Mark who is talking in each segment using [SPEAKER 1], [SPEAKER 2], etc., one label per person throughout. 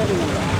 [SPEAKER 1] ಕೊಡ್ತೀನಿ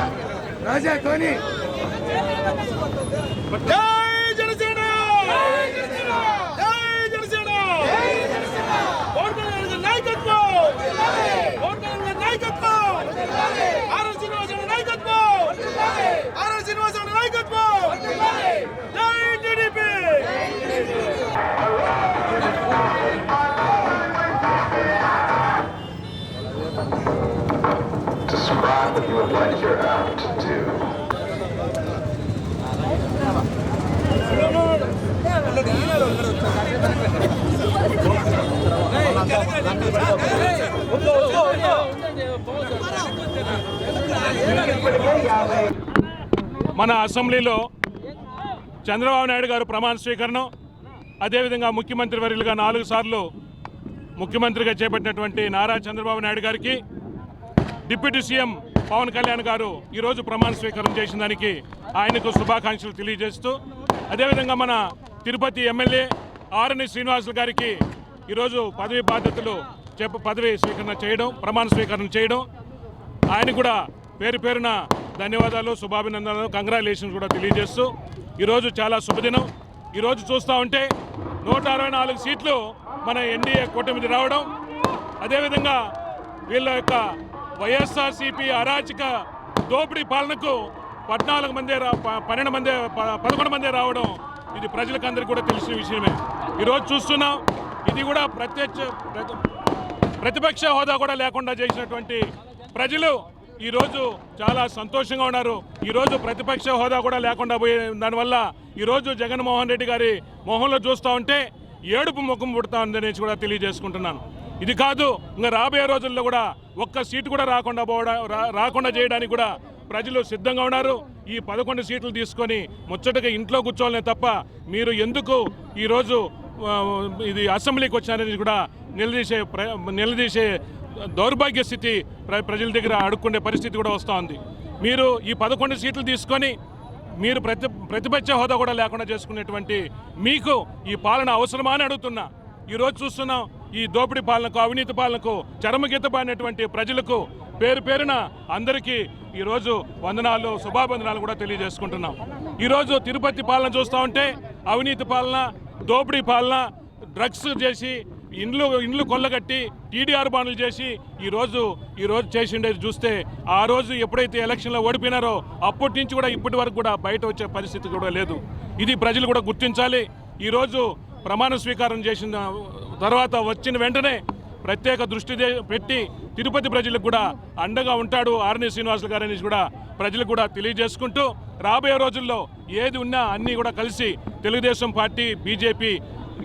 [SPEAKER 1] జై! Janasena
[SPEAKER 2] Describe that you would like your app to do.
[SPEAKER 3] మన అసెంబ్లీలో చంద్రబాబు నాయుడు గారు ప్రమాణ స్వీకరణం అదేవిధంగా ముఖ్యమంత్రి వర్యులుగా నాలుగు సార్లు ముఖ్యమంత్రిగా చేపట్టినటువంటి నారా చంద్రబాబు నాయుడు గారికి డిప్యూటీ సీఎం పవన్ కళ్యాణ్ గారు ఈరోజు ప్రమాణ స్వీకారం చేసిన దానికి ఆయనకు శుభాకాంక్షలు తెలియజేస్తూ అదేవిధంగా మన తిరుపతి ఎమ్మెల్యే ఆర్ఎన్ శ్రీనివాసులు గారికి ఈరోజు పదవి బాధ్యతలు చెప్ప పదవి స్వీకరణ చేయడం ప్రమాణ స్వీకరణ చేయడం. ఆయన కూడా పేరు పేరున ధన్యవాదాలు శుభాభినందనలు కంగ్రాచులేషన్స్ కూడా తెలియజేస్తూ ఈరోజు చాలా శుభదినం. ఈరోజు చూస్తూ ఉంటే నూట అరవై నాలుగు సీట్లు మన ఎన్డీఏ కూటమిది రావడం అదేవిధంగా వీళ్ళ యొక్క వైఎస్ఆర్సీపీ అరాచక దోపిడీ పాలనకు పద్నాలుగు మందే రా ప- పన్నెండు మందే పదకొండు మందే రావడం ఇది ప్రజలకందరికీ కూడా తెలిసిన విషయమే. ఈరోజు చూస్తున్నాం ఇది కూడా ప్రత్యక్ష ప్రతిపక్ష హోదా కూడా లేకుండా చేసినటువంటి ప్రజలు ఈరోజు చాలా సంతోషంగా ఉన్నారు. ఈరోజు ప్రతిపక్ష హోదా కూడా లేకుండా పోయే దానివల్ల ఈరోజు జగన్మోహన్ రెడ్డి గారి మొహంలో చూస్తూ ఉంటే ఏడుపు ముఖం పుడతా ఉందనేసి కూడా తెలియజేసుకుంటున్నాను. ఇది కాదు ఇంకా రాబోయే రోజుల్లో కూడా ఒక్క సీటు కూడా రాకుండా పోవడా రా- రాకుండా చేయడానికి కూడా ప్రజలు సిద్ధంగా ఉన్నారు. ఈ పదకొండు సీట్లు తీసుకొని ముచ్చటగా ఇంట్లో కూర్చోవాలనే తప్ప మీరు ఎందుకు ఈరోజు ఇది అసెంబ్లీకి వచ్చారనేది కూడా నిలదీసే ప్ర నిలదీసే దౌర్భాగ్య స్థితి ప్ర ప్రజల దగ్గర అడుక్కునే పరిస్థితి కూడా వస్తోంది మీరు ఈ పదకొండు సీట్లు తీసుకొని మీరు ప్రతి ప్రతిపక్ష హోదా కూడా లేకుండా చేసుకునేటువంటి మీకు ఈ పాలన అవసరమా అని అడుగుతున్నా. ఈరోజు చూస్తున్నాం ఈ దోపిడీ పాలనకు అవినీతి పాలనకు చరమగీత పాడినటువంటి ప్రజలకు పేరు పేరున అందరికీ ఈరోజు వందనాలు శుభాబంధనాలు కూడా తెలియజేసుకుంటున్నాం. ఈరోజు తిరుపతి పాలన చూస్తూ ఉంటే అవినీతి పాలన దోపిడీ పాలన డ్రగ్స్ చేసి ఇండ్లు ఇండ్లు కొల్లగట్టి టీడీఆర్ బాండ్లు చేసి ఈరోజు ఈరోజు చేసిండేది చూస్తే ఆ రోజు ఎప్పుడైతే ఎలక్షన్లో ఓడిపోయినారో అప్పటి నుంచి కూడా ఇప్పటి వరకు కూడా బయట వచ్చే పరిస్థితి కూడా లేదు. ఇది ప్రజలు కూడా గుర్తించాలి. ఈరోజు ప్రమాణ స్వీకారం చేసిన తర్వాత వచ్చిన వెంటనే ప్రత్యేక దృష్టి పెట్టి తిరుపతి ప్రజలకు కూడా అండగా ఉంటాడు ఆర్ని శ్రీనివాసులు గారు అనేసి కూడా ప్రజలకు కూడా తెలియజేసుకుంటూ రాబోయే రోజుల్లో ఏది ఉన్నా అన్నీ కూడా కలిసి Telugu Desam party BJP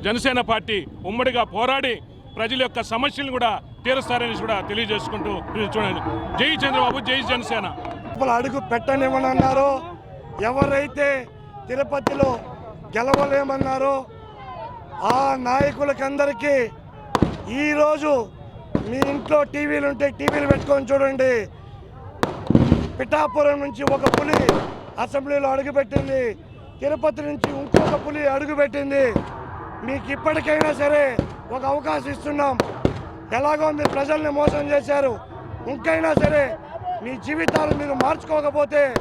[SPEAKER 3] Janasena party ఉమ్మడిగా పోరాడి ప్రజల యొక్క సమస్యలను కూడా తీరుస్తారని కూడా తెలియజేసుకుంటూ చూడండి. జై చంద్రబాబు జై జనసేన.
[SPEAKER 4] అడుగు పెట్టనివ్వనన్నారో. ఎవరైతే తిరుపతిలో గెలవలేమన్నారో ఆ నాయకులకందరికీ ఈరోజు మీ ఇంట్లో టీవీలు ఉంటే టీవీలు పెట్టుకొని చూడండి. పిఠాపురం నుంచి ఒక పులి అసెంబ్లీలో అడుగుపెట్టింది. తిరుపతి నుంచి ఇంకొక పులి అడుగుపెట్టింది. మీకు ఇప్పటికైనా సరే ఒక అవకాశం ఇస్తున్నాం. ఎలాగో మీరు ప్రజల్ని మోసం చేశారు. ఇంకైనా సరే మీ జీవితాలు మీరు మార్చుకోకపోతే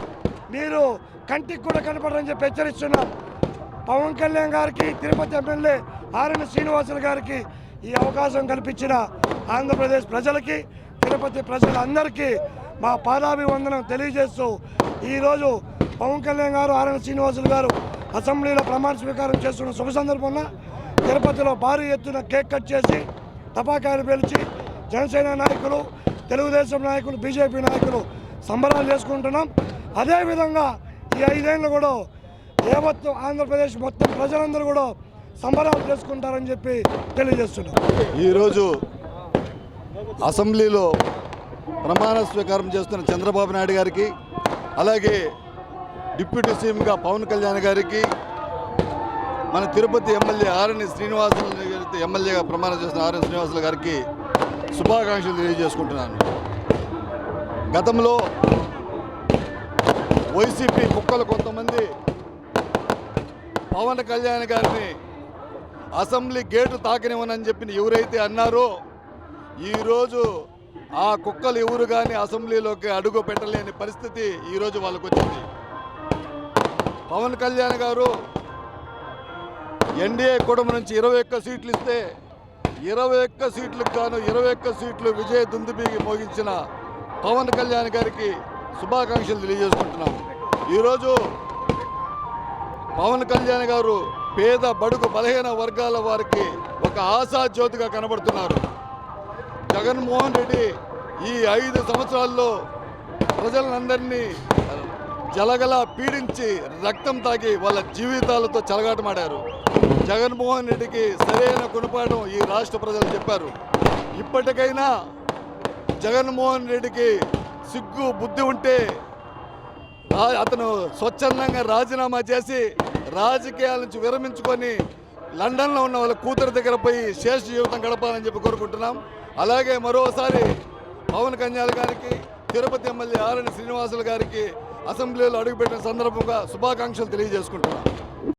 [SPEAKER 4] మీరు కంటికి కూడా కనపడరని చెప్పి హెచ్చరిస్తున్నాం. పవన్ కళ్యాణ్ గారికి తిరుపతి ఎమ్మెల్యే ఆర్ఎన్ శ్రీనివాసులు గారికి ఈ అవకాశం కల్పించిన ఆంధ్రప్రదేశ్ ప్రజలకి తిరుపతి ప్రజలందరికీ మా పాదాభివందనం తెలియజేస్తూ ఈరోజు పవన్ కళ్యాణ్ గారు ఆర్ఎన్ శ్రీనివాసులు గారు అసెంబ్లీలో ప్రమాణ స్వీకారం చేస్తున్న శుభ సందర్భంలో తిరుపతిలో భారీ ఎత్తున కేక్ కట్ చేసి టపాకాయలు పేల్చి జనసేన నాయకులు తెలుగుదేశం నాయకులు బీజేపీ నాయకులు సంబరాలు చేసుకుంటున్నాం. అదేవిధంగా ఈ ఐదేళ్ళు కూడా యావత్తు ఆంధ్రప్రదేశ్ మొత్తం ప్రజలందరూ కూడా సంబరాలు చేసుకుంటారని చెప్పి తెలియజేస్తున్నాం.
[SPEAKER 5] ఈరోజు అసెంబ్లీలో ప్రమాణ స్వీకారం చేస్తున్న చంద్రబాబు నాయుడు గారికి అలాగే డిప్యూటీ సీఎంగా పవన్ కళ్యాణ్ గారికి మన తిరుపతి ఎమ్మెల్యే ఆర్ఎన్ శ్రీనివాసులు ఎమ్మెల్యేగా ప్రమాణం చేస్తున్న ఆర్ఎన్ శ్రీనివాసులు గారికి శుభాకాంక్షలు తెలియజేసుకుంటున్నాను. గతంలో వైసీపీ కుక్కలు కొంతమంది పవన్ కళ్యాణ్ గారిని అసెంబ్లీ గేటు తాకనివ్వనని చెప్పి ఎవరైతే అన్నారో ఈరోజు ఆ కుక్కలు ఎవరు కానీ అసెంబ్లీలోకి అడుగు పెట్టలేని పరిస్థితి ఈరోజు వాళ్ళకు వచ్చింది. పవన్ కళ్యాణ్ గారు ఎన్డీఏ కుటుంబం నుంచి ఇరవై ఒక్క సీట్లు ఇస్తే ఇరవై ఒక్క సీట్లకు గాను ఇరవై ఒక్క సీట్లు విజయ దుందుబిగి మోగించిన పవన్ కళ్యాణ్ గారికి శుభాకాంక్షలు తెలియజేసుకుంటున్నాము ఈరోజు పవన్ కళ్యాణ్ గారు పేద బడుగు బలహీన వర్గాల వారికి ఒక ఆశా జ్యోతిగా కనబడుతున్నారు. జగన్మోహన్ రెడ్డి ఈ ఐదు సంవత్సరాల్లో ప్రజలందరినీ జలగల పీడించి రక్తం తాగి వాళ్ళ జీవితాలతో చెలగాటమాడారు. జగన్మోహన్ రెడ్డికి సరైన గుణపాఠం ఈ రాష్ట్ర ప్రజలు చెప్పారు. ఇప్పటికైనా జగన్మోహన్ రెడ్డికి సిగ్గు బుద్ధి ఉంటే అతను స్వచ్ఛందంగా రాజీనామా చేసి రాజకీయాల నుంచి విరమించుకొని లండన్లో ఉన్న వాళ్ళ కూతురు దగ్గర పోయి శేష జీవితం గడపాలని చెప్పి కోరుకుంటున్నాం. అలాగే మరోసారి పవన్ కన్యాల గారికి తిరుపతి ఎమ్మెల్యే ఆరణి శ్రీనివాసులు గారికి అసెంబ్లీలో అడుగుపెట్టిన సందర్భంగా శుభాకాంక్షలు తెలియజేసుకుంటున్నాం.